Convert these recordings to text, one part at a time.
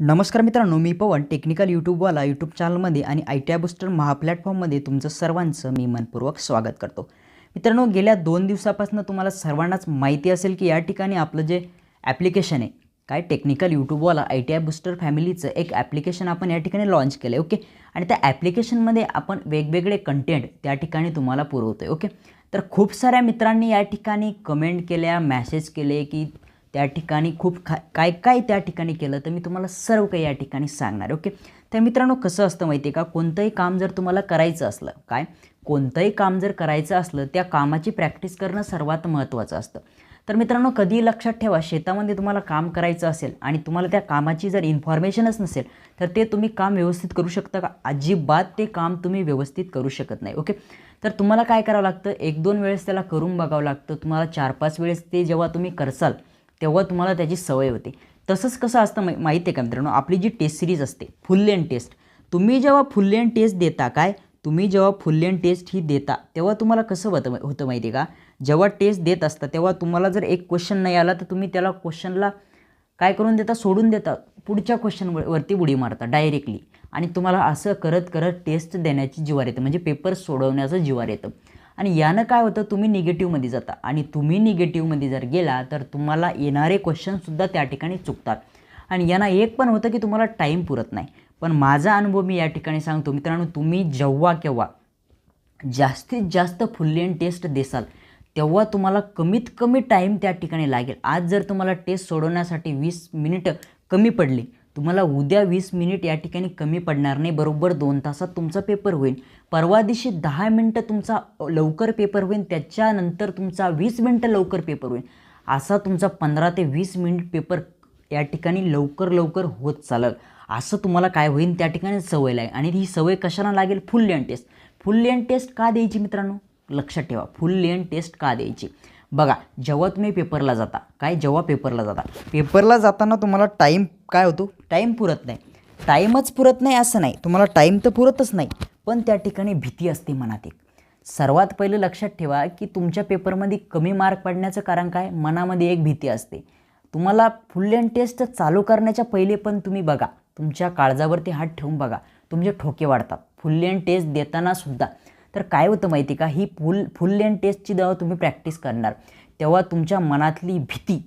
नमस्कार मित्रांनो मी पवन technical यूट्यूबवाला YouTube चॅनलमध्ये आणि आय टी आय बुस्टर महाप्लॅटफॉर्ममध्ये तुमचं सर्वांचं मी मनपूर्वक स्वागत करतो. मित्रांनो गेल्या दोन दिवसापासून तुम्हाला सर्वांनाच माहिती असेल की या ठिकाणी आपलं जे ॲप्लिकेशन आहे काय टेक्निकल यूट्यूबवाला आय टी आय बुस्टर फॅमिलीचं एक ॲप्लिकेशन आपण या ठिकाणी लॉन्च केलं आहे ओके? आणि त्या ॲप्लिकेशनमध्ये आपण वेगवेगळे कंटेंट त्या ठिकाणी तुम्हाला पुरवतो आहे ओके? तर खूप साऱ्या मित्रांनी या ठिकाणी कमेंट केल्या मॅसेज केले की त्या ठिकाणी खूप खा काय काय त्या ठिकाणी केलं तर मी तुम्हाला सर्व काही या ठिकाणी सांगणार ओके? तर मित्रांनो कसं असतं माहिती आहे का? कोणतंही काम जर तुम्हाला करायचं असलं काय? कोणतंही काम जर करायचं असलं त्या कामाची प्रॅक्टिस करणं सर्वात महत्त्वाचं असतं. तर मित्रांनो कधी लक्षात ठेवा शेतामध्ये तुम्हाला काम करायचं असेल आणि तुम्हाला त्या कामाची जर इन्फॉर्मेशनच नसेल तर ते तुम्ही काम व्यवस्थित करू शकता का? अजिबात ते काम तुम्ही व्यवस्थित करू शकत नाही ओके? तर तुम्हाला काय करावं लागतं? एक दोन वेळेस त्याला करून बघावं लागतं. तुम्हाला चार पाच वेळेस ते जेव्हा तुम्ही करसाल तेव्हा तुम्हाला त्याची सवय होते. तसंच कसं असतं मा माहिती आहे का मित्रांनो? आपली जी टेस्ट सिरीज असते फुल लेन टेस्ट. तुम्ही जेव्हा फुल लेन टेस्ट देता काय? तुम्ही जेव्हा फुल लेन टेस्ट ही देता तेव्हा तुम्हाला कसं होतं होतं माहिती आहे का? जेव्हा टेस्ट देत असता तेव्हा तुम्हाला जर एक क्वेश्चन नाही आला तर तुम्ही त्याला क्वेश्चनला काय करून देता? सोडून देता. पुढच्या क्वेश्चनवरती उडी मारता डायरेक्टली आणि तुम्हाला असं करत करत टेस्ट देण्याची जिवार म्हणजे येतं. म्हणजे पेपर सोडवण्याचं जिवार येतं. आणि यानं काय होतं तुम्ही निगेटिव्हमध्ये जाता. आणि तुम्ही निगेटिव्हमध्ये जर गेला तर तुम्हाला येणारे क्वेश्चनसुद्धा त्या ठिकाणी चुकतात. आणि यांना एक पण होतं की तुम्हाला टाईम पुरत नाही. पण माझा अनुभव मी या ठिकाणी सांगतो. मित्रांनो तुम्ही जेव्हा केव्हा जास्तीत जास्त फुल्ली टेस्ट देसाल तेव्हा तुम्हाला कमीत कमी टाईम त्या ठिकाणी लागेल. आज जर तुम्हाला टेस्ट सोडवण्यासाठी वीस मिनिटं कमी पडली तुम्हाला उद्या वीस मिनिट या ठिकाणी कमी पडणार नाही. बरोबर दोन तासात तुमचा पेपर होईल. परवा दिवशी दहा मिनटं तुमचा लवकर पेपर होईल त्याच्यानंतर तुमचा वीस मिनटं लवकर पेपर होईल असा तुमचा पंधरा ते वीस मिनिट पेपर या ठिकाणी लवकर लवकर होत चालल. असं तुम्हाला काय होईल त्या ठिकाणी सवय लागेल. आणि ही सवय कशाला लागेल? Full length test. Full length test का द्यायची मित्रांनो? लक्षात ठेवा फुल लेन टेस्ट का द्यायची? बघा जेव्हा तुम्ही पेपरला जाता काय जेव्हा पेपरला जाता? पेपरला जाताना तुम्हाला टाईम काय होतो? टाईम पुरत नाही. टाईमच पुरत नाही असं नाही. तुम्हाला टाईम तर पुरतच नाही. पण त्या ठिकाणी भीती असते मनात एक. सर्वात पहिलं लक्षात ठेवा की तुमच्या पेपरमध्ये कमी मार्क पडण्याचं कारण काय? मनामध्ये एक भीती असते. तुम्हाला फुल अँड टेस्ट चालू करण्याच्या पहिले पण तुम्ही बघा. तुमच्या काळजावरती हात ठेवून बघा. तुमचे ठोके वाढतात. फुल अँड टेस्ट देताना सुद्धा. तर काय होतं माहिती का? ही फुल फुल अँड टेस्टची जेव्हा तुम्ही प्रॅक्टिस करणार तेव्हा तुमच्या मनातली भीती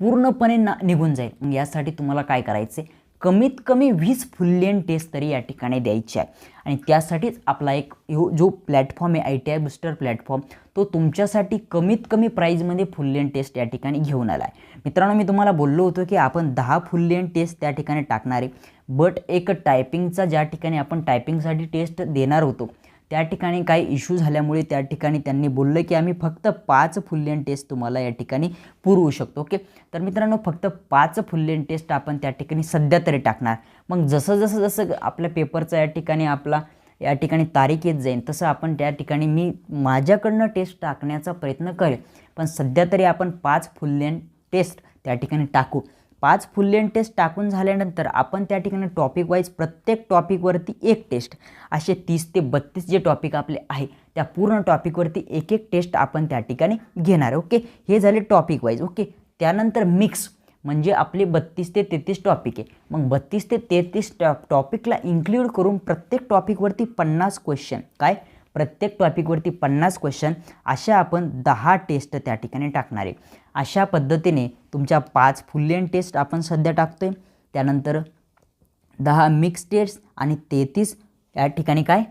पूर्णपणे ना निघून जाईल. मग यासाठी तुम्हाला काय करायचं आहे कमीत कमी वीस फुल लेन टेस्ट तरी या ठिकाणी द्यायची आहे. आणि त्यासाठीच आपला एक यो जो प्लॅटफॉर्म आहे I T I booster platform तो तुमच्यासाठी कमीत कमी प्राईजमध्ये फुल लेन टेस्ट या ठिकाणी घेऊन आला आहे मित्रांनो मी तुम्हाला बोललो होतो की आपण दहा फुल लेन टेस्ट त्या ठिकाणी टाकणार आहे. बट एक टायपिंगचा ज्या ठिकाणी आपण टायपिंगसाठी टेस्ट देणार होतो त्या ठिकाणी काही इश्यू झाल्यामुळे त्या ठिकाणी त्यांनी बोललं की आम्ही फक्त पाच फुल्लेन टेस्ट तुम्हाला या ठिकाणी पुरवू शकतो ओके? तर मित्रांनो फक्त पाच फुल्लेन टेस्ट आपण त्या ठिकाणी सध्या तरी टाकणार. मग जसं जसं जसं आपल्या पेपरचा या ठिकाणी आपला या ठिकाणी तारीख येत जाईल तसं आपण त्या ठिकाणी मी माझ्याकडनं टेस्ट टाकण्याचा प्रयत्न करेल. पण सध्या तरी आपण पाच फुल्लेन टेस्ट त्या ठिकाणी टाकू. पाच फुल्लेन टेस्ट टाकून झाल्यानंतर आपण त्या ठिकाणी टॉपिक वाईज प्रत्येक टॉपिकवरती एक टेस्ट असे तीस ते बत्तीस जे टॉपिक आपले आहे त्या पूर्ण टॉपिकवरती एक एक टेस्ट आपण त्या ठिकाणी घेणार ओके हे झाले टॉपिक वाईज ओके त्यानंतर मिक्स म्हणजे आपले बत्तीस ते तेहतीस टॉपिक आहे. मग बत्तीस ते तेहतीस टॉ टॉपिकला इन्क्ल्यूड करून प्रत्येक टॉपिकवरती पन्नास क्वेश्चन काय? प्रत्येक टॉपिकवरती पन्नास क्वेश्चन अशा आपण दहा टेस्ट त्या ठिकाणी टाकणार आहे. अशा पद्धतीने तुमच्या पाच फुल्लेन टेस्ट आपण सध्या टाकतो आहे त्यानंतर दहा मिक्स टेस्ट आणि तेहतीस या ठिकाणी काय?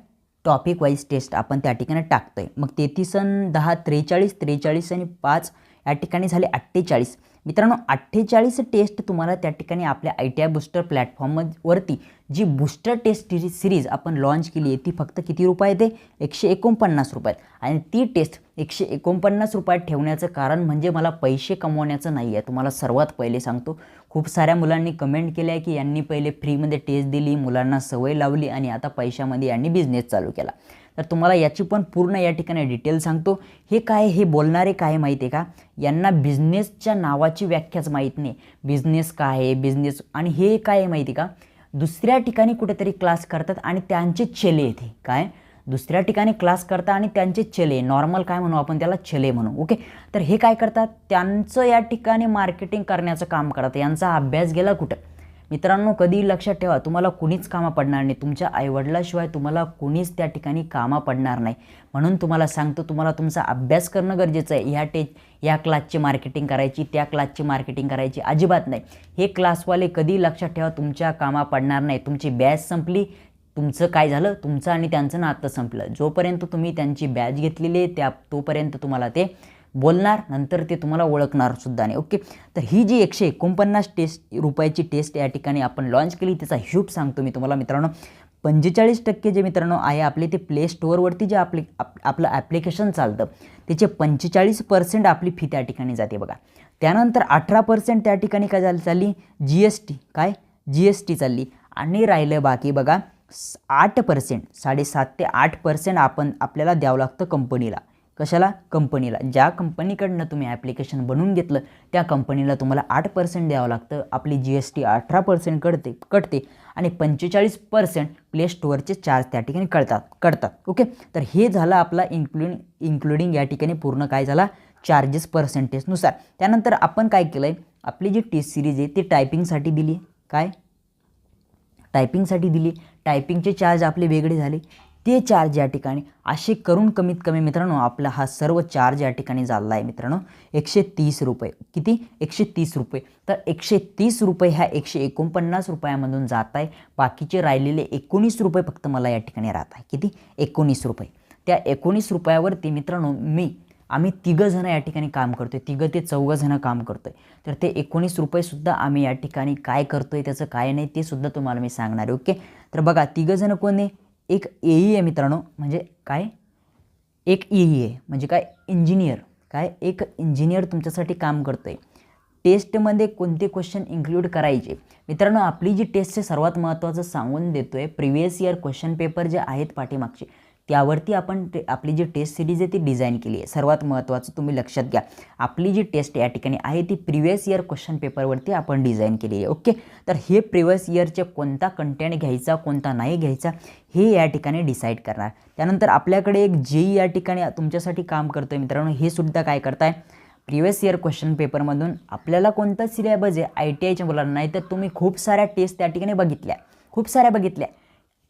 टॉपिक वाईज टेस्ट आपण त्या ठिकाणी टाकतो आहे मग तेहतीस आणि दहा त्रेचाळीस त्रेचाळीस आणि पाच या ठिकाणी झाले अठ्ठेचाळीस. मित्रांनो अठ्ठेचाळीस टेस्ट तुम्हाला त्या ठिकाणी आपल्या आय टी आय बुस्टर प्लॅटफॉर्मवरती जी बुस्टर टेस्ट सिरीज आपण लॉन्च केली आहे ती फक्त किती रुपयात आहे एकशे एकोणपन्नास रुपयात आणि ती टेस्ट एकशे एकोणपन्नास रुपयात ठेवण्याचं कारण म्हणजे मला पैसे कमवण्याचं नाही आहे तुम्हाला सर्वात पहिले सांगतो खूप साऱ्या मुलांनी कमेंट केलं आहे की यांनी पहिले फ्रीमध्ये टेस्ट दिली मुलांना सवय लावली आणि आता पैशामध्ये यांनी बिझनेस चालू केला. तर तुम्हाला याची पण पूर्ण या ठिकाणी डिटेल सांगतो. हे काय हे बोलणारे काय माहिती आहे का? यांना बिझनेसच्या नावाची व्याख्याच माहीत नाही. बिझनेस काय आहे बिझनेस आणि हे काय आहे माहिती का? दुसऱ्या ठिकाणी कुठेतरी क्लास करतात आणि त्यांचे चेले येते. काय? दुसऱ्या ठिकाणी क्लास करता आणि त्यांचे चेले नॉर्मल काय म्हणू आपण त्याला? चेले म्हणू. ओके तर हे काय करतात? त्यांचं या ठिकाणी मार्केटिंग करण्याचं काम करतात. यांचा अभ्यास गेला कुठं? मित्रांनो कधी लक्षात ठेवा तुम्हाला कुणीच कामा पडणार नाही. तुमच्या आईवडिलाशिवाय तुम्हाला कुणीच त्या ठिकाणी कामा पडणार नाही. म्हणून तुम्हाला सांगतो तुम्हाला तुमचा अभ्यास करणं गरजेचं आहे. ह्या टे या क्लासची मार्केटिंग करायची त्या क्लासची मार्केटिंग करायची अजिबात नाही. हे क्लासवाले कधी लक्षात ठेवा तुमच्या कामा पडणार नाही. तुमची बॅच संपली तुमचं काय झालं? तुमचं आणि त्यांचं नातं संपलं. जोपर्यंत तुम्ही त्यांची बॅच घेतलेली आहे त्या तोपर्यंत तुम्हाला ते बोलणार नंतर ते तुम्हाला ओळखणार सुद्धा नाही. ओके तर ही जी एकशे एकोणपन्नास टेस्ट रुपयाची टेस्ट या ठिकाणी आपण लॉन्च केली त्याचा हिशोब सांगतो मी तुम्हाला मित्रांनो. पंचेचाळीस टक्के जे मित्रांनो आहे आपले ते प्ले स्टोअरवरती जे आपले आप आपलं ॲप्लिकेशन चालतं त्याचे पंचेचाळीस पर्सेंट आपली फी त्या ठिकाणी जाते बघा. त्यानंतर अठरा पर्सेंट त्या ठिकाणी काय झाली चालली? जी एस टी काय? जी एस टी चालली. आणि राहिलं बाकी बघा आठ पर्सेंट साडेसात ते आठ पर्सेंट आपण आपल्याला द्यावं लागतं कंपनीला कशाला? कंपनीला. ज्या कंपनीकडनं तुम्ही ॲप्लिकेशन बनवून घेतलं त्या कंपनीला तुम्हाला आठ पर्सेंट द्यावं लागतं. आपली जी एस टी अठरा पर्सेंट कटते कटते आणि पंचेचाळीस पर्सेंट प्ले स्टोअरचे चार्ज त्या ठिकाणी कळतात कळतात. ओके तर हे झालं आपला इन्क्लुडिंग इन्क्लुडिंग या ठिकाणी पूर्ण काय झाला? चार्जेस पर्सेंटेजनुसार त्यानंतर आपण काय केलं आहे आपली जी टेस्ट सिरीज आहे ती टायपिंगसाठी दिली. काय? टायपिंगसाठी दिली. टायपिंगचे चार्ज आपले वेगळे झाले. ते चार्ज या ठिकाणी. असे करून कमीत कमी मित्रांनो आपला हा सर्व चार्ज या ठिकाणी झाला आहे मित्रांनो. एकशे तीस रुपये. किती? एकशे तीस रुपये. तर एकशे तीस रुपये ह्या एकशे एकोणपन्नास रुपयामधून जात आहे. बाकीचे राहिलेले एकोणीस रुपये फक्त मला या ठिकाणी राहत आहे. किती? एकोणीस रुपये. त्या एकोणीस रुपयावरती मित्रांनो मी आम्ही तिघंजणं या ठिकाणी काम करतो आहे तिघं ते चौघं जणं काम आहे तर ते एकोणीस रुपयेसुद्धा आम्ही या ठिकाणी काय करतो आहे त्याचं काय नाही ते सुद्धा तुम्हाला मी सांगणार आहे. ओके? तर बघा तिघंजणं कोण आहे? एक एई आहे मित्रांनो म्हणजे काय? एक एई आहे म्हणजे काय? इंजिनियर काय? एक इंजिनियर तुमच्यासाठी काम करतो आहे टेस्टमध्ये कोणते क्वेश्चन इन्क्लूड करायचे? मित्रांनो आपली जी टेस्ट आहे सर्वात महत्त्वाचं सांगून देतो आहे प्रिवियस इयर क्वेश्चन पेपर जे आहेत पाठीमागचे त्यावरती आपण ते आपली जी टेस्ट सिरीज आहे ती डिझाईन केली आहे. सर्वात महत्त्वाचं तुम्ही लक्षात घ्या. आपली जी टेस्ट या ठिकाणी आहे ती प्रिवियस इयर क्वेश्चन पेपरवरती आपण डिझाईन केली आहे. ओके? तर हे प्रिवियस इयरचे कोणता कंटेंट घ्यायचा कोणता नाही घ्यायचा हे या ठिकाणी डिसाईड करणार. त्यानंतर आपल्याकडे एक जेई या ठिकाणी तुमच्यासाठी काम करतो आहे मित्रांनो. हे सुद्धा काय करताय? प्रिवियस इयर क्वेश्चन पेपरमधून आपल्याला कोणता सिलेबस आहे? आय टी आयच्या मुलांना. नाही तर तुम्ही खूप साऱ्या टेस्ट त्या ठिकाणी बघितल्या. खूप साऱ्या बघितल्या.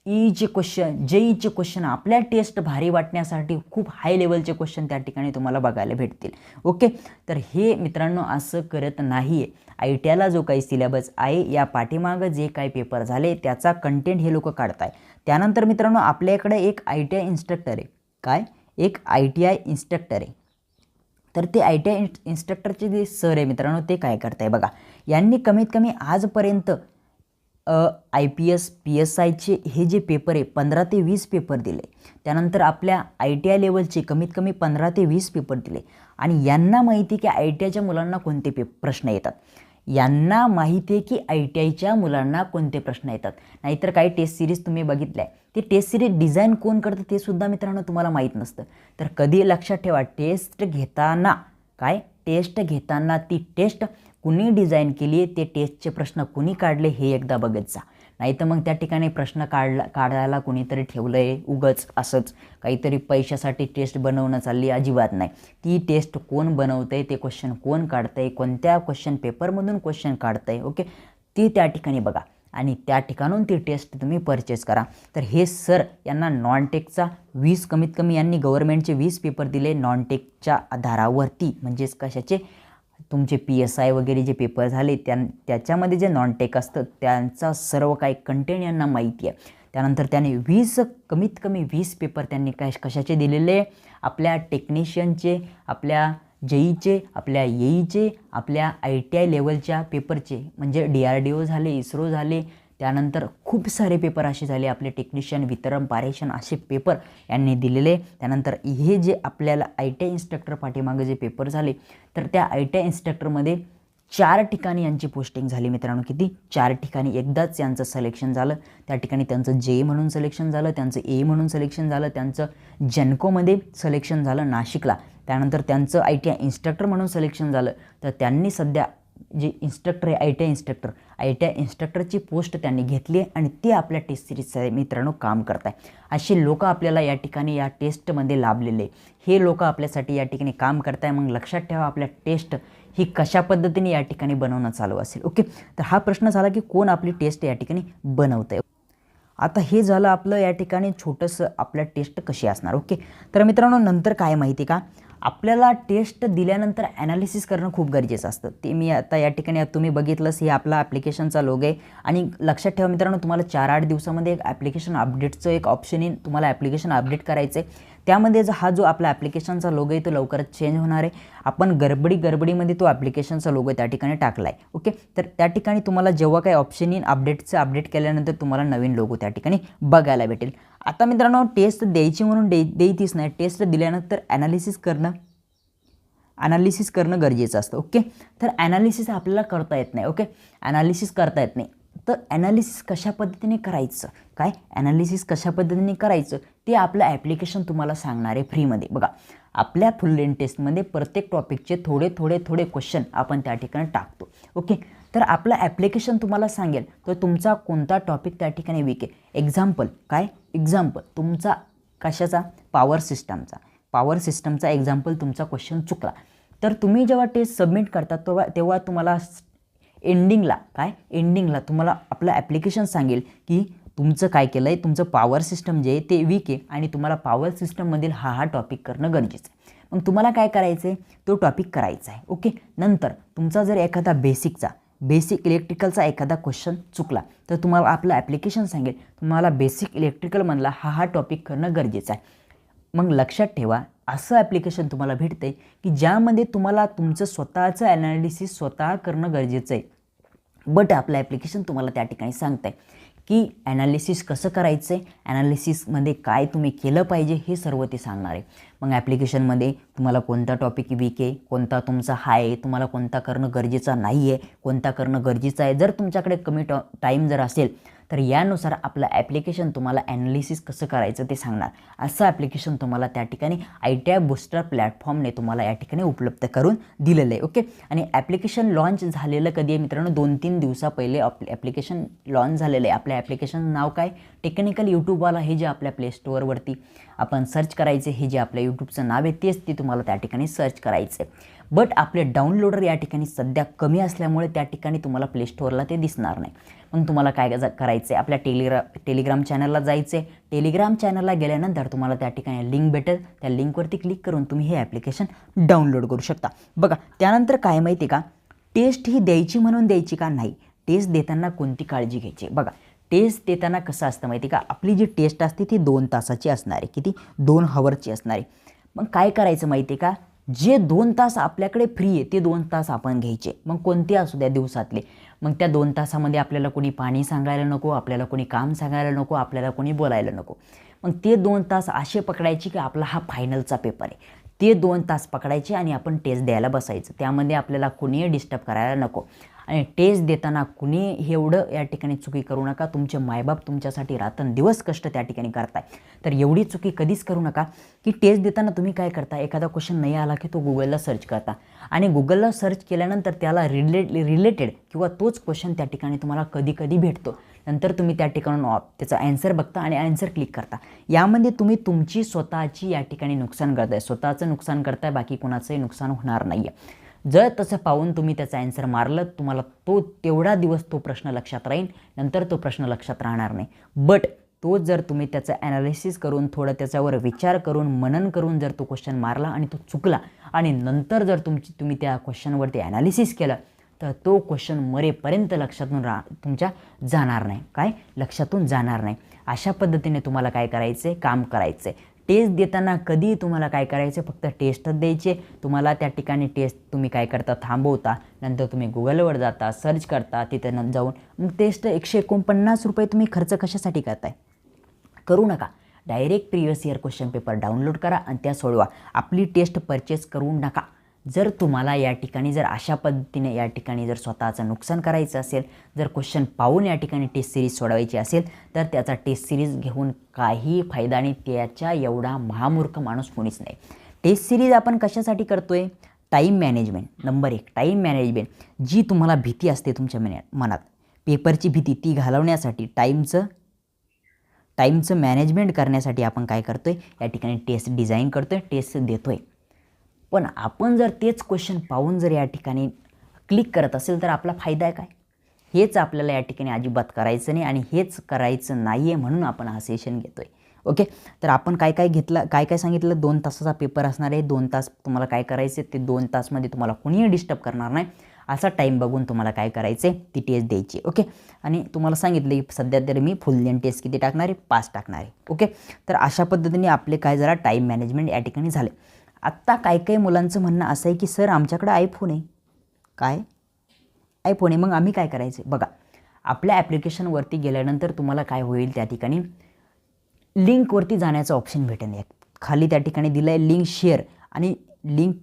ईचे क्वेश्चन जेईचे क्वेश्चन आपल्या टेस्ट भारी वाटण्यासाठी खूप हाय लेवलचे क्वेश्चन त्या ठिकाणी तुम्हाला बघायला भेटतील. ओके तर हे मित्रांनो असं करत नाही आहे आय टी आयला जो काही सिलेबस आहे या पाठीमागं जे काही पेपर झाले त्याचा कंटेंट हे लोक काढत आहे त्यानंतर मित्रांनो आपल्याकडे एक आय टी आय इन्स्ट्रक्टर आहे. काय? एक आय टी आय इन्स्ट्रक्टर आहे. तर ते आय टी आय इन्स्ट्रक्टरचे जे सर आहे मित्रांनो ते काय करताय बघा. यांनी कमीत कमी आजपर्यंत I P S P S आयचे हे जे पेपर आहे पंधरा ते वीस पेपर दिले. त्यानंतर आपल्या आय टी आय लेवलचे कमीत कमी पंधरा ते वीस पेपर दिले. आणि यांना माहिती की आय टी आयच्या मुलांना कोणते पे प्रश्न येतात. यांना माहिती आहे की आय टी आयच्या मुलांना कोणते प्रश्न येतात. नाहीतर काही टेस्ट सिरीज तुम्ही बघितल्या. ते टेस्ट सिरीज डिझाईन कोण करतं ते सुद्धा मित्रांनो तुम्हाला माहीत नसतं. तर कधी लक्षात ठेवा टेस्ट घेताना. काय? टेस्ट घेताना ती टेस्ट कुणी डिझाईन केली आहे ते टेस्टचे प्रश्न कुणी काढले हे एकदा बघत जा. नाही तर मग त्या ठिकाणी प्रश्न काढला काढायला कुणीतरी ठेवलं आहे उगंच असंच. काहीतरी पैशासाठी टेस्ट बनवणं चालली अजिबात नाही. ती टेस्ट कोण बनवतं आहे ते क्वेश्चन कोण काढतं आहे कोणत्या क्वेश्चन पेपरमधून क्वेश्चन काढतं आहे ओके ती त्या ठिकाणी बघा. आणि त्या ठिकाणून ती टेस्ट तुम्ही परचेस करा. तर हे सर यांना नॉनटेकचा वीस कमीत कमी यांनी गव्हर्नमेंटचे वीस पेपर दिले नॉनटेकच्या आधारावरती. म्हणजेच कशाचे? तुमचे पी एस आय वगैरे जे पेपर झाले त्या त्याच्यामध्ये जे नॉन टेक असतं त्यांचा सर्व काही कंटेंट यांना माहिती आहे. त्यानंतर त्याने वीस कमीत कमी वीस पेपर त्यांनी काय कशाचे दिलेले आपल्या टेक्निशियनचे आपल्या जेईचे आपल्या येईचे आपल्या आय टी आय लेवलच्या पेपरचे म्हणजे डी आर डी ओ झाले इस्रो झाले त्यानंतर खूप सारे पेपर असे झाले आपले टेक्निशियन वितरण पारेषण असे पेपर यांनी दिलेले. त्यानंतर हे जे आपल्याला आय टी आय इन्स्ट्रक्टर पाठीमागे जे पेपर झाले तर त्या आय टी आय इन्स्ट्रक्टरमध्ये चार ठिकाणी यांची पोस्टिंग झाली मित्रांनो. किती? चार ठिकाणी. एकदाच यांचं सिलेक्शन झालं. त्या ठिकाणी त्यांचं जे म्हणून सिलेक्शन झालं त्यांचं ए म्हणून सिलेक्शन झालं त्यांचं जनकोमध्ये सिलेक्शन झालं नाशिकला. त्यानंतर त्यांचं आय टी आय इन्स्ट्रक्टर म्हणून सिलेक्शन झालं. तर त्यांनी सध्या जे इन्स्ट्रक्टर आहे I T I instructor I T I इन्स्ट्रक्टरची post त्यांनी घेतली आहे आणि ते आपल्या टेस्ट सिरीजचं मित्रांनो काम करत आहे असे लोक आपल्याला या ठिकाणी या टेस्टमध्ये लाभलेले हे लोक आपल्यासाठी या ठिकाणी काम करत आहे मग लक्षात ठेवा आपल्या टेस्ट ही कशा पद्धतीने या ठिकाणी बनवणं चालू असेल. ओके? तर हा प्रश्न झाला की कोण आपली टेस्ट या ठिकाणी बनवत आहे आता हे झालं आपलं या ठिकाणी छोटंसं आपल्या टेस्ट कशी असणार? ओके? तर मित्रांनो नंतर काय माहिती का? आपल्याला टेस्ट दिल्यानंतर ॲनालिसिस करणं खूप गरजेचं असतं. ते मी आता या ठिकाणी तुम्ही बघितलंच हे आपला ॲप्लिकेशनचा लोग आहे. आणि लक्षात ठेवा मित्रांनो तुम्हाला चार आठ दिवसामध्ये एक ॲप्लिकेशन अपडेटचं एक ऑप्शन येईल. तुम्हाला ॲप्लिकेशन अपडेट करायचं आहे त्यामध्ये जो हा जो आपला ॲप्लिकेशनचा लोगो आहे तो लवकरच चेंज होणार आहे. आपण गडबडी गडबडीमध्ये तो ॲप्लिकेशनचा लोगो त्या ठिकाणी टाकला आहे ओके? तर त्या ठिकाणी तुम्हाला जेव्हा काही ऑप्शन येईल अपडेटचं अपडेट केल्यानंतर तुम्हाला नवीन लोगो त्या ठिकाणी बघायला भेटेल. आता मित्रांनो टेस्ट द्यायची म्हणून दे द्यायचीच नाही. टेस्ट दिल्यानंतर ॲनालिसिस करणं ॲनालिसिस करणं गरजेचं असतं ओके तर ॲनालिसिस आपल्याला करता येत नाही ओके ॲनालिसिस करता येत नाही. तर ॲनालिसिस कशा पद्धतीने करायचं? काय? ॲनालिसिस कशा पद्धतीने करायचं? ते आपलं ॲप्लिकेशन तुम्हाला सांगणार आहे फ्रीमध्ये बघा आपल्या फुल लेन टेस्टमध्ये प्रत्येक टॉपिकचे थोडे थोडे थोडे क्वेश्चन आपण त्या ठिकाणी टाकतो ओके तर आपलं ॲप्लिकेशन तुम्हाला सांगेल तर तुमचा कोणता टॉपिक त्या ठिकाणी वीक आहे? एक्झाम्पल काय? एक्झाम्पल तुमचा कशाचा? पॉवर सिस्टमचा पॉवर सिस्टमचा एक्झाम्पल तुमचा क्वेश्चन चुकला. तर तुम्ही जेव्हा टेस्ट सबमिट करता तेव्हा तेव्हा तुम्हाला एंडिंगला काय? एंडिंगला तुम्हाला आपलं ॲप्लिकेशन सांगेल की तुमचं काय केलं आहे तुमचं पॉवर सिस्टम जे आहे ते वीक आहे आणि तुम्हाला पॉवर सिस्टममधील हा हा टॉपिक करणं गरजेचं आहे. मग तुम्हाला काय करायचं आहे तो टॉपिक करायचा आहे. ओके नंतर तुमचा जर एखादा बेसिकचा बेसिक इलेक्ट्रिकलचा एखादा क्वेश्चन चुकला तर तुम्हाला आपलं ॲप्लिकेशन सांगेल. तुम्हाला बेसिक इलेक्ट्रिकल म्हणला हा हा टॉपिक करणं गरजेचं आहे. मग लक्षात ठेवा असं ॲप्लिकेशन तुम्हाला भेटतं आहे की ज्यामध्ये तुम्हाला तुमचं स्वतःचं ॲनालिसिस स्वतः करणं गरजेचं आहे. बट आपलं ॲप्लिकेशन तुम्हाला त्या ठिकाणी सांगतं आहे की ॲनालिसिस कसं करायचं आहे ॲनालिसिसमध्ये काय तुम्ही केलं पाहिजे? हे सर्व ते सांगणार आहे. मग ॲप्लिकेशनमध्ये तुम्हाला कोणता टॉपिक वीक आहे कोणता तुमचा हाय आहे तुम्हाला कोणता करणं गरजेचा नाही आहे कोणता करणं गरजेचं आहे. जर तुमच्याकडे कमी टॉ टाईम जर असेल तर यानुसार आपलं ॲप्लिकेशन तुम्हाला ॲनालिसिस कसं करायचं ते सांगणार. असं ॲप्लिकेशन तुम्हाला त्या ठिकाणी आय टी आय बुस्टर प्लॅटफॉर्मने तुम्हाला या ठिकाणी उपलब्ध करून दिलेलं आहे ओके आणि ॲप्लिकेशन लॉन्च झालेलं कधी आहे मित्रांनो? दोन तीन दिवसा पहिले आप ॲप्लिकेशन लॉन्च झालेलं आहे. आपल्या ॲप्लिकेशन नाव काय? टेक्निकल यूट्यूबवाला हे जे आपल्या प्ले स्टोअरवरती आपण सर्च करायचे हे जे आपल्या यूट्यूबचं नाव आहे तेच ते तुम्हाला त्या ठिकाणी सर्च करायचं आहे बट आपले डाउनलोडर या ठिकाणी सध्या कमी असल्यामुळे त्या ठिकाणी तुम्हाला प्ले स्टोअरला ते दिसणार नाही. मग तुम्हाला काय करायचं आहे आपल्या टेलिग्रा टेलिग्राम चॅनलला जायचं आहे टेलिग्राम चॅनलला गेल्यानंतर तुम्हाला त्या ठिकाणी लिंक भेटेल. त्या लिंकवरती क्लिक करून तुम्ही हे ॲप्लिकेशन डाउनलोड करू शकता. बघा त्यानंतर काय माहिती का? टेस्ट ही द्यायची म्हणून द्यायची का? नाही. टेस्ट देताना कोणती काळजी घ्यायची? बघा टेस्ट देताना कसं असतं माहिती का? आपली जी टेस्ट असते ती दोन तासाची असणार आहे किती? दोन हवरची असणार. आहे मग काय करायचं माहिती आहे का? जे दोन तास आपल्याकडे फ्री आहे ते दोन तास आपण घ्यायचे. मग कोणते असू द्या दिवसातले. मग त्या दोन तासामध्ये आपल्याला कोणी पाणी सांगायला नको आपल्याला कोणी काम सांगायला नको आपल्याला कोणी बोलायला नको. मग ते दोन तास असे पकडायचे की आपला हा फायनलचा पेपर आहे. ते दोन तास पकडायचे आणि आपण टेस्ट द्यायला बसायचं. त्यामध्ये आपल्याला कोणीही डिस्टर्ब करायला नको. आणि टेस्ट देताना कुणी हे एवढं या ठिकाणी चुकी करू नका. तुमचे मायबाप तुमच्यासाठी रात्रंदिवस कष्ट त्या ठिकाणी करताय. तर एवढी चुकी कधीच करू नका. की टेस्ट देताना तुम्ही काय करता? एखादा क्वेश्चन नाही आला की तो गुगलला सर्च करता. आणि गुगलला सर्च केल्यानंतर त्याला रिलेट रिलेटेड किंवा तोच क्वेश्चन त्या ठिकाणी तुम्हाला कधी कधी भेटतो. नंतर तुम्ही त्या ठिकाणून त्याचा ॲन्सर बघता आणि ॲन्सर क्लिक करता. यामध्ये तुम्ही तुमची स्वतःची या ठिकाणी नुकसान करताय. स्वतःचं नुकसान करताय बाकी कोणाचंही नुकसान होणार नाही आहे जर तसं पाहून तुम्ही त्याचा ॲन्सर मारलं तुम्हाला तो तेवढा दिवस तो प्रश्न लक्षात राहील नंतर तो प्रश्न लक्षात राहणार नाही. बट तो जर तुम्ही त्याचं ॲनालिसिस करून थोडं त्याच्यावर विचार करून मनन करून जर तो क्वेश्चन मारला आणि तो चुकला आणि नंतर जर तुमची तुम्ही त्या क्वेश्चनवरती ॲनालिसिस केलं तर तो क्वेश्चन मरेपर्यंत लक्षातून रा तुमच्या जाणार नाही. काय? लक्षातून जाणार नाही. अशा पद्धतीने तुम्हाला काय करायचं आहे काम करायचं आहे टेस्ट देताना कधी तुम्हाला काय करायचं फक्त टेस्टच द्यायचे तुम्हाला त्या ठिकाणी टेस्ट तुम्ही काय करता थांबवता नंतर तुम्ही गुगलवर जाता सर्च करता तिथं जाऊन. मग टेस्ट एकशे एकोणपन्नास रुपये तुम्ही खर्च कशासाठी करताय? करू नका. Direct previous year question paper download करा आणि त्या सोडवा. आपली टेस्ट परचेस करू नका जर तुम्हाला या ठिकाणी जर अशा पद्धतीने या ठिकाणी जर स्वतःचं नुकसान करायचं असेल जर क्वेश्चन पाहून या ठिकाणी टेस्ट सिरीज सोडवायची असेल तर त्याचा टेस्ट सिरीज घेऊन काही फायदा आणि त्याच्या एवढा महामूर्ख माणूस कोणीच नाही. टेस्ट सिरीज आपण कशासाठी करतो आहे टाईम मॅनेजमेंट नंबर एक टाईम मॅनेजमेंट जी तुम्हाला भीती असते तुमच्या मनात मनात पेपरची भीती ती घालवण्यासाठी टाईमचं टाईमचं मॅनेजमेंट करण्यासाठी आपण काय करतो आहे या ठिकाणी टेस्ट डिझाईन करतो आहे टेस्ट देतो आहे पण आपण जर तेच क्वेश्चन पाहून जर या ठिकाणी क्लिक करत असेल तर आपला फायदा आहे काय? हेच आपल्याला या ठिकाणी अजिबात करायचं नाही आणि हेच करायचं नाही आहे म्हणून आपण हा सेशन घेतो आहे ओके तर आपण काय काय घेतलं काय काय सांगितलं? दोन तासाचा पेपर असणार आहे. दोन तास तुम्हाला काय करायचं आहे ते दोन तासमध्ये तुम्हाला कोणीही डिस्टर्ब करणार नाही. असा टाईम बघून तुम्हाला काय करायचं आहे ती टेस्ट द्यायची ओके आणि तुम्हाला सांगितलं की सध्या तरी मी फुल लेन टेस्ट किती टाकणार आहे? पाच टाकणार आहे. ओके तर अशा पद्धतीने आपले काय जरा टाईम मॅनेजमेंट या ठिकाणी झाले आत्ता काही काही मुलांचं म्हणणं असं आहे की सर आमच्याकडं आयफोन आहे. काय? आयफोन आहे. मग आम्ही काय करायचं? बघा आपल्या ॲप्लिकेशनवरती गेल्यानंतर तुम्हाला काय होईल त्या ठिकाणी? लिंकवरती जाण्याचं ऑप्शन भेटेल. एक खाली त्या ठिकाणी दिलं आहे लिंक शेअर आणि लिंक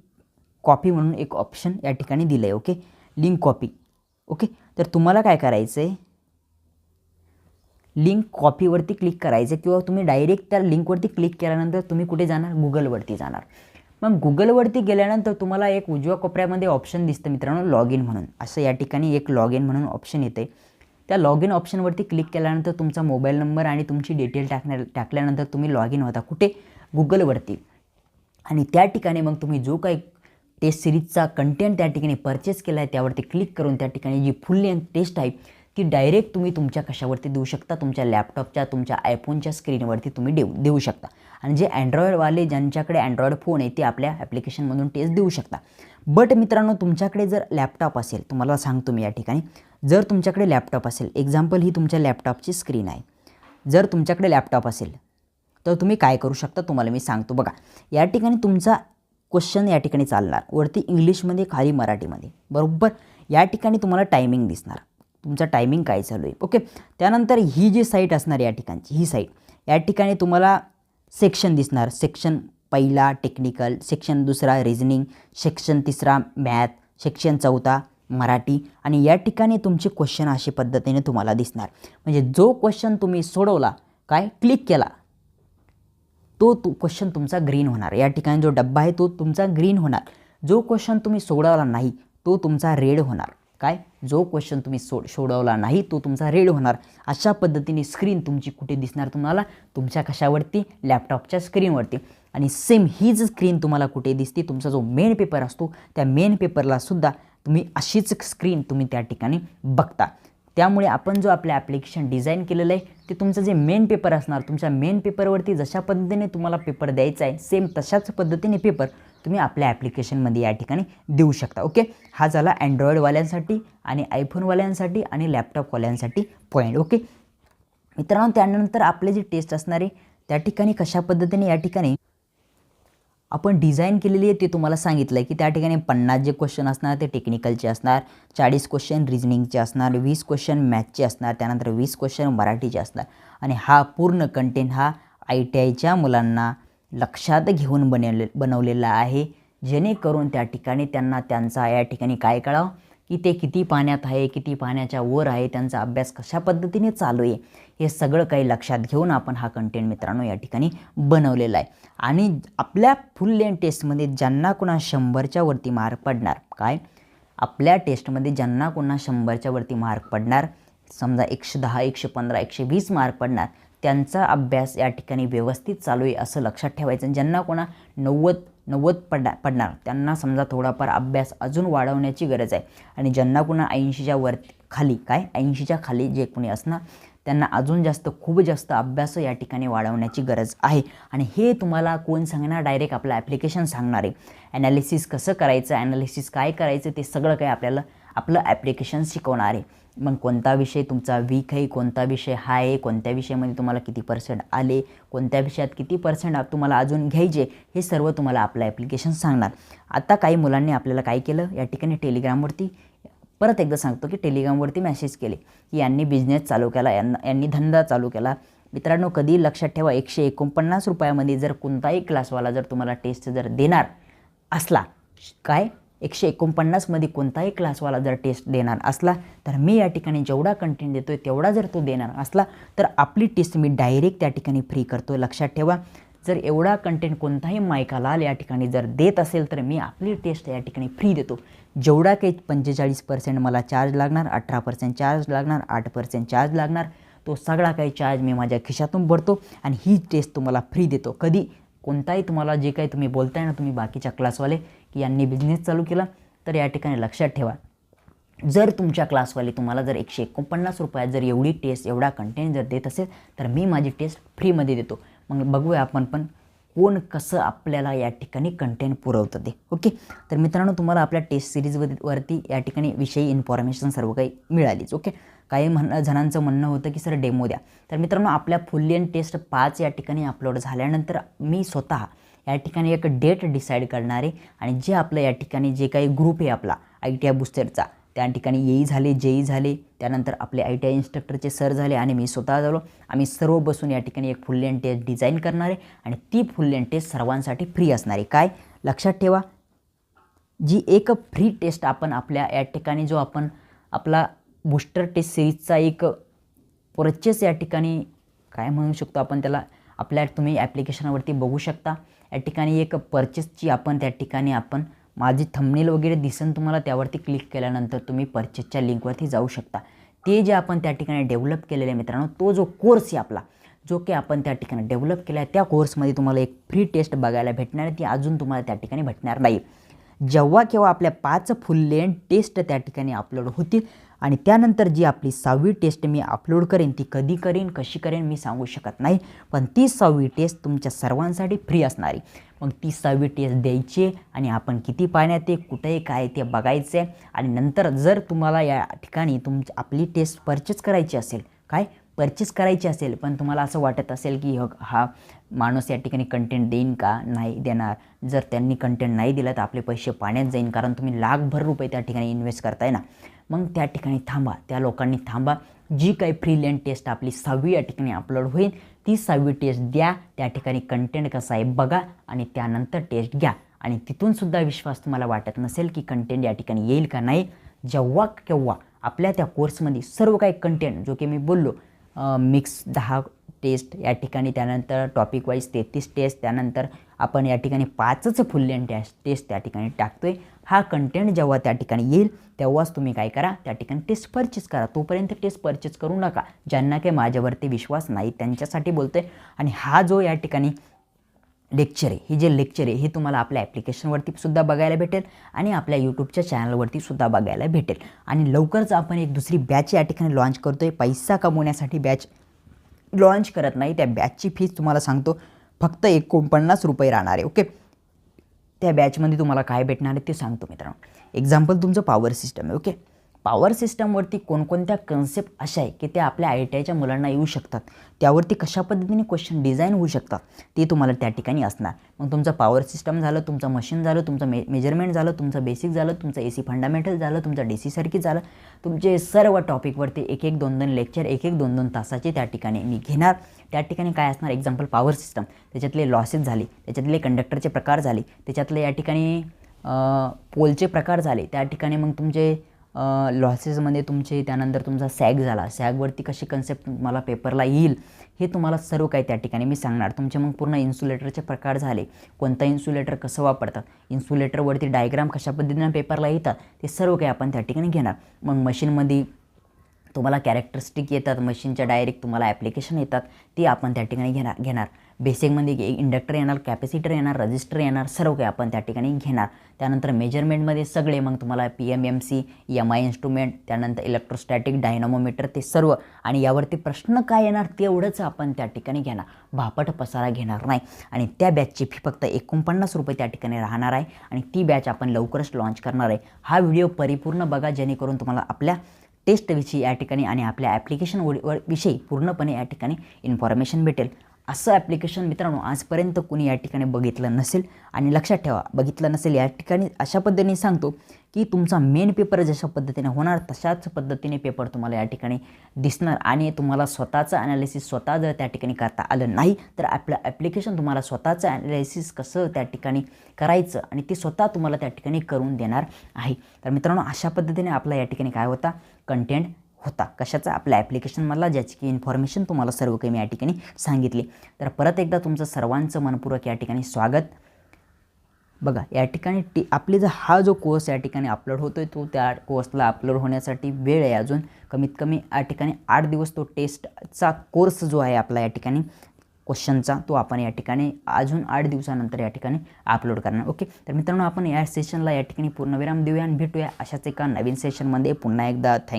कॉपी म्हणून एक ऑप्शन या ठिकाणी दिलं आहे ओके? Link copy okay? तर तुम्हाला काय करायचं आहे लिंक कॉपीवरती क्लिक करायचं किंवा तुम्ही डायरेक्ट त्या लिंकवरती क्लिक केल्यानंतर तुम्ही कुठे जाणार? गुगलवरती जाणार. मग गुगलवरती गेल्यानंतर तुम्हाला एक उजव्या कोपऱ्यामध्ये ऑप्शन दिसतं मित्रांनो लॉग इन म्हणून. असं या ठिकाणी एक लॉग इन म्हणून ऑप्शन येते त्या लॉग इन ऑप्शनवरती क्लिक केल्यानंतर तुमचा मोबाईल नंबर आणि तुमची डिटेल टाकण्या टाकल्यानंतर तुम्ही लॉग इन होता कुठे? गुगलवरती आणि त्या ठिकाणी मग तुम्ही जो काही टेस्ट सिरीजचा कंटेंट त्या ठिकाणी परचेस केला आहे त्यावरती क्लिक करून त्या ठिकाणी जी फुल लेंथ टेस्ट आहे ती डायरेक्ट तुम्ही तुमच्या कशावरती देऊ शकता? तुमच्या लॅपटॉपच्या तुमच्या आयफोनच्या स्क्रीनवरती तुम्ही देऊ देऊ शकता. आणि जे अँड्रॉइडवाले ज्यांच्याकडे अँड्रॉइड फोन आहे ते आपल्या ॲप्लिकेशनमधून टेस्ट देऊ शकता. बट मित्रांनो तुमच्याकडे जर लॅपटॉप असेल तुम्हाला सांगतो मी या ठिकाणी जर तुमच्याकडे लॅपटॉप असेल एक्झाम्पल ही तुमच्या लॅपटॉपची स्क्रीन आहे. जर तुमच्याकडे लॅपटॉप असेल तर तुम्ही काय करू शकता? तुम्हाला मी सांगतो. बघा या ठिकाणी तुमचा क्वेश्चन या ठिकाणी चालणार. वरती इंग्लिशमध्ये खाली मराठीमध्ये. बरोबर? या ठिकाणी तुम्हाला टायमिंग दिसणार. तुमचा टायमिंग काय चालू आहे? ओके त्यानंतर ही जी साईट असणार या ठिकाणची ही साईट या ठिकाणी तुम्हाला सेक्शन दिसणार. सेक्शन पहिला टेक्निकल सेक्शन दुसरा रिजनिंग सेक्शन तिसरा मॅथ सेक्शन चौथा मराठी आणि या ठिकाणी तुमचे क्वेश्चन अशा पद्धतीने तुम्हाला दिसणार. म्हणजे जो क्वेश्चन तुम्ही सोडवला काय? क्लिक केला तो तू क्वेश्चन तुमचा ग्रीन होणार. या ठिकाणी जो डब्बा आहे तो तुमचा ग्रीन होणार. जो क्वेश्चन तुम्ही सोडवला नाही तो तुमचा रेड होणार. काय? जो क्वेश्चन तुम्ही सोड सोडवला नाही तो तुमचा रेड होणार. अशा पद्धतीने स्क्रीन तुमची कुठे दिसणार तुम्हाला? तुमच्या कशावरती? लॅपटॉपच्या स्क्रीनवरती आणि सेम हीच स्क्रीन तुम्हाला कुठे दिसते? तुमचा जो मेन पेपर असतो त्या मेन पेपरला सुद्धा तुम्ही अशीच स्क्रीन तुम्ही त्या ठिकाणी बघता. त्यामुळे आपण जो आपलं ॲप्लिकेशन डिझाईन केलेलं आहे ते तुमचं जे मेन पेपर असणार तुमच्या मेन पेपरवरती जशा पद्धतीने तुम्हाला पेपर द्यायचा आहे सेम तशाच पद्धतीने पेपर तुम्ही आपल्या ॲप्लिकेशनमध्ये या ठिकाणी देऊ शकता ओके हा झाला अँड्रॉइडवाल्यांसाठी आणि आयफोनवाल्यांसाठी आणि लॅपटॉपवाल्यांसाठी पॉईंट ओके मित्रांनो त्यानंतर आपले जे टेस्ट असणारे त्या ठिकाणी कशा पद्धतीने या ठिकाणी आपण डिझाईन केलेली आहे ते तुम्हाला सांगितलं आहे की त्या ठिकाणी पन्नास जे क्वेश्चन असणार ते टेक्निकलचे असणार चाळीस क्वेश्चन रिजनिंगचे असणार वीस क्वेश्चन मॅथचे असणार त्यानंतर वीस क्वेश्चन मराठीचे असणार. आणि हा पूर्ण कंटेंट हा आय टी आयच्या मुलांना लक्षात घेऊन बनवले बनवलेला आहे. जेणेकरून त्या ठिकाणी त्यांना त्यांचा या ठिकाणी काय कळावं? की ते किती पाण्यात आहे किती पाण्याच्या वर आहे त्यांचा अभ्यास कशा पद्धतीने चालू आहे? हे सगळं काही लक्षात घेऊन आपण हा कंटेंट मित्रांनो या ठिकाणी बनवलेला आहे. आणि आपल्या फुल लेन टेस्टमध्ये ज्यांना कोणा शंभरच्या वरती मार्क पडणार काय? आपल्या टेस्टमध्ये ज्यांना कोणा शंभरच्या वरती मार्क पडणार समजा एकशे दहा एकशे पंधरा एकशे वीस मार्क पडणार त्यांचा अभ्यास या ठिकाणी व्यवस्थित चालू आहे असं लक्षात ठेवायचं. ज्यांना कोणा नव्वद नव्वद पडा पडणार त्यांना समजा थोडाफार अभ्यास अजून वाढवण्याची गरज आहे. आणि ज्यांना कुणा ऐंशीच्या वर खाली काय? ऐंशीच्या खाली जे कोणी असणार त्यांना अजून जास्त खूप जास्त अभ्यास या ठिकाणी वाढवण्याची गरज आहे. आणि हे तुम्हाला कोण सांगणार? डायरेक्ट आपलं ॲप्लिकेशन सांगणार आहे. ॲनालिसिस कसं करायचं? ॲनालिसिस काय करायचं? ते सगळं काय आपल्याला आपलं ॲप्लिकेशन शिकवणार आहे. मग कोणता विषय तुमचा वीक आहे कोणता विषय हाय आहे कोणत्या विषयामध्ये तुम्हाला किती पर्सेंट आले कोणत्या विषयात किती पर्सेंट तुम्हाला अजून घ्यायचे हे सर्व तुम्हाला आपलं ॲप्लिकेशन सांगणार. आता काही मुलांनी आपल्याला काय केलं? या ठिकाणी टेलिग्रामवरती परत एकदा सांगतो की टेलिग्रामवरती मेसेज केले. की यांनी बिझनेस चालू केला यांना यांनी धंदा चालू केला. मित्रांनो कधी लक्षात ठेवा एकशे एकोणपन्नास रुपयामध्ये जर कोणताही क्लासवाला जर तुम्हाला टेस्ट जर देणार असला काय? एकशे एकोणपन्नासमध्ये कोणताही क्लासवाला जर टेस्ट देणार असला तर मी या ठिकाणी जेवढा कंटेंट देतो आहे तेवढा जर तो देणार असला तर आपली टेस्ट मी डायरेक्ट त्या ठिकाणी फ्री करतो लक्षात ठेवा जर एवढा कंटेंट कोणताही मायकाला या ठिकाणी जर देत असेल तर मी आपली टेस्ट या ठिकाणी फ्री देतो. जेवढा काही पंचेचाळीस पर्सेंट मला चार्ज लागणार अठरा पर्सेंट चार्ज लागणार आठ पर्सेंट चार्ज लागणार तो सगळा काही चार्ज मी माझ्या खिशातून भरतो आणि ही टेस्ट तुम्हाला फ्री देतो. कधी? कोणताही तुम्हाला जे काही तुम्ही बोलताय ना तुम्ही बाकीच्या क्लासवाले की यांनी बिझनेस चालू केला तर या ठिकाणी लक्षात ठेवा. जर तुमच्या क्लासवाले तुम्हाला जर एकशे एकोणपन्नास रुपयात जर एवढी टेस्ट एवढा कंटेंट जर देत असेल तर मी माझी टेस्ट फ्रीमध्ये देतो. मग बघूया आपण पण कोण कसं आपल्याला या ठिकाणी कंटेंट पुरवतं ते ओके तर मित्रांनो तुम्हाला आपल्या टेस्ट सिरीजवरती वरती या ठिकाणी विषयी इन्फॉर्मेशन सर्व काही मिळालीच. ओके काही म्हण जणांचं म्हणणं होतं की सर डेमो द्या. तर मित्रांनो आपल्या फुल्लियन टेस्ट पाच या ठिकाणी अपलोड झाल्यानंतर मी स्वतः या ठिकाणी एक डेट डिसाईड करणार आहे आणि जे आपलं या ठिकाणी जे काही ग्रुप आहे आपला आय टी आय बुस्टरचा त्या ठिकाणी येई झाले जेई झाले त्यानंतर आपले आय टी आय इन्स्ट्रक्टरचे सर झाले आणि मी स्वतः झालो. आम्ही सर्व बसून या ठिकाणी एक फुल अँड टेस्ट डिझाईन करणार आहे आणि ती फुल अँड टेस्ट सर्वांसाठी फ्री असणार. आहे काय? लक्षात ठेवा. जी एक फ्री टेस्ट आपण आपल्या या ठिकाणी जो आपण आपला बूस्टर टेस्ट सिरीजचा एक परचेस या ठिकाणी काय म्हणू शकतो आपण त्याला? आपल्या तुम्ही ॲप्लिकेशनवरती बघू शकता. या ठिकाणी एक परचेसची आपण त्या ठिकाणी आपण माझी थंबनेल वगैरे दिसन तुम्हाला त्यावरती क्लिक केल्यानंतर तुम्ही परचेसच्या लिंकवरती जाऊ शकता. ते जे आपण त्या ठिकाणी डेव्हलप केलेले मित्रांनो तो जो कोर्स आहे आपला जो की आपण त्या ठिकाणी डेव्हलप केला आहे त्या कोर्समध्ये तुम्हाला एक फ्री टेस्ट बघायला भेटणार आहे. ती अजून तुम्हाला त्या ठिकाणी भेटणार नाही. जेव्हा केव्हा आपल्या पाच फुल लेन टेस्ट त्या ठिकाणी अपलोड होतील आणि त्यानंतर जी आपली सहावी टेस्ट मी अपलोड करेन ती कधी करेन कशी करेन मी सांगू शकत नाही. पण ती सहावी टेस्ट तुमच्या सर्वांसाठी फ्री असणारी. मग ती सहावी टेस्ट द्यायची आणि आपण किती पाण्यात ते कुठे काय ते बघायचं आहे आणि नंतर जर तुम्हाला या ठिकाणी तुमची आपली टेस्ट परचेस करायची असेल काय? परचेस करायची असेल पण तुम्हाला असं वाटत असेल की हा माणूस या ठिकाणी कंटेंट देईन का? नाही देणार. जर त्यांनी कंटेंट नाही दिलं तर आपले पैसे पाण्यात जाईन कारण तुम्ही लाखभर रुपये त्या ठिकाणी इन्व्हेस्ट करताय ना. मग त्या ठिकाणी थांबा. त्या लोकांनी थांबा. जी काही फ्रीलँड टेस्ट आपली सहावी या ठिकाणी अपलोड होईल ती सहावी टेस्ट द्या. त्या ठिकाणी कंटेंट कसा आहे बघा आणि त्यानंतर टेस्ट घ्या. आणि तिथूनसुद्धा विश्वास तुम्हाला वाटत नसेल की कंटेंट या ठिकाणी येईल का नाही जेव्हा केव्हा आपल्या त्या कोर्समध्ये सर्व काही कंटेंट जो की मी बोललो मिक्स दहा टेस्ट या ठिकाणी त्यानंतर टॉपिक वाईज तेहतीस टेस्ट त्यानंतर आपण या ठिकाणी पाचच फुल टेस्ट टेस्ट त्या ठिकाणी टाकतो आहे हा कंटेंट जेव्हा त्या ठिकाणी येईल तेव्हाच तुम्ही काय करा त्या ठिकाणी टेस्ट परचेस करा. तोपर्यंत टेस्ट परचेस करू नका. ज्यांना काही माझ्यावरती विश्वास नाही त्यांच्यासाठी बोलतो आहे आणि हा जो या ठिकाणी लेक्चर आहे हे जे लेक्चर आहे हे तुम्हाला आपल्या ॲप्लिकेशनवरती सुद्धा बघायला भेटेल आणि आपल्या यूट्यूबच्या चॅनलवरती सुद्धा बघायला भेटेल. आणि लवकरच आपण एक दुसरी बॅच या ठिकाणी लॉन्च करतो आहे पैसा कमवण्यासाठी बॅच लॉन्च करत नाही त्या बॅचची फीज तुम्हाला सांगतो फक्त एकोणपन्नास रुपये राहणार आहे ओके त्या बॅचमध्ये तुम्हाला काय भेटणार आहे ते सांगतो मित्रांनो. एक्झाम्पल तुमचं पॉवर सिस्टम आहे ओके पॉवर सिस्टमवरती कोणकोणत्या कन्सेप्ट अशा आहे की त्या आपल्या आय टी आयच्या मुलांना येऊ शकतात? त्यावरती कशा पद्धतीने क्वेश्चन डिझाईन होऊ शकतात? ते तुम्हाला त्या ठिकाणी असणार. मग तुमचं पॉवर सिस्टम झालं तुमचं मशीन झालं तुमचं मे मेजरमेंट झालं तुमचं बेसिक झालं तुमचं ए सी फंडामेंटल झालं तुमचं डी सी सर्किट झालं. तुमचे सर्व टॉपिकवरती एक एक दोन दोन लेक्चर एक एक दोन दोन तासाचे त्या ठिकाणी मी घेणार. त्या ठिकाणी काय असणार? एक्झाम्पल पॉवर सिस्टम त्याच्यातले लॉसेस झाले. त्याच्यातले कंडक्टरचे प्रकार झाले. त्याच्यातले या ठिकाणी पोलचे प्रकार झाले. त्या ठिकाणी मग तुमचे लॉसेसमध्ये तुमचे त्यानंतर तुमचा सॅग झाला. सॅगवरती कशी कन्सेप्ट तुम्हाला पेपरला येईल हे तुम्हाला सर्व काही त्या ठिकाणी मी सांगणार. तुमचे मग पूर्ण इन्सुलेटरचे प्रकार झाले. कोणता इन्सुलेटर कसं वापरतात? इन्सुलेटरवरती डायग्राम कशा पद्धतीनं पेपरला येतात ते सर्व काही आपण त्या ठिकाणी घेणार. मग मशीनमध्ये तुम्हाला कॅरेक्टरिस्टिक येतात मशीनच्या डायरेक्ट तुम्हाला ॲप्लिकेशन येतात ते आपण त्या ठिकाणी घेणार घेणार. बेसिकमध्ये इंडक्टर येणार कॅपॅसिटर येणार रजिस्टर येणार सर्व काही आपण त्या ठिकाणी घेणार. त्यानंतर मेजरमेंटमध्ये सगळे मग तुम्हाला P M M C M I instrument त्यानंतर इलेक्ट्रोस्टॅटिक डायनामोमीटर ते सर्व. आणि यावरती प्रश्न काय येणार तेवढंच आपण त्या ठिकाणी घेणार. भापट पसारा घेणार नाही. आणि त्या बॅचची फी फक्त एकोणपन्नास रुपये त्या ठिकाणी राहणार आहे. आणि ती बॅच आपण लवकरच लॉन्च करणार आहे. हा व्हिडिओ परिपूर्ण बघा जेणेकरून तुम्हाला आपल्या टेस्टविषयी या ठिकाणी आणि आपल्या ॲप्लिकेशन विषयी पूर्णपणे या ठिकाणी इन्फॉर्मेशन भेटेल. असं ॲप्लिकेशन मित्रांनो आजपर्यंत कुणी या ठिकाणी बघितलं नसेल आणि लक्षात ठेवा बघितलं नसेल या ठिकाणी अशा पद्धतीने सांगतो की तुमचा मेन पेपर जशा पद्धतीने होणार तशाच पद्धतीने पेपर तुम्हाला या ठिकाणी दिसणार आणि तुम्हाला स्वतःचं ॲनालिसिस स्वतः जर त्या ठिकाणी करता आलं नाही तर आपलं ॲप्लिकेशन तुम्हाला स्वतःचं ॲनालिसिस कसं त्या ठिकाणी करायचं आणि ते स्वतः तुम्हाला त्या ठिकाणी करून देणार आहे. तर मित्रांनो अशा पद्धतीने आपला या ठिकाणी काय होता? कंटेंट होता. कशाचा? आपल्या ॲप्लिकेशनमधला ज्याची की इन्फॉर्मेशन तुम्हाला सर्व काही मी या ठिकाणी सांगितली. तर परत एकदा तुमचं सर्वांचं मनपूर्वक या ठिकाणी स्वागत. बघा या ठिकाणी टी आपली जर हा जो कोर्स या ठिकाणी अपलोड होतो आहे तो त्या कोर्सला अपलोड होण्यासाठी वेळ आहे अजून. कमीत कमी या ठिकाणी आठ दिवस तो टेस्टचा कोर्स जो आहे आपला या ठिकाणी क्वेश्चनचा तो आपण या ठिकाणी अजून आठ दिवसानंतर या ठिकाणी अपलोड करणार. ओके तर मित्रांनो आपण या सेशनला या ठिकाणी पूर्णविराम देऊया आणि भेटूया अशाच एका नवीन सेशनमध्ये पुन्हा एकदा थँक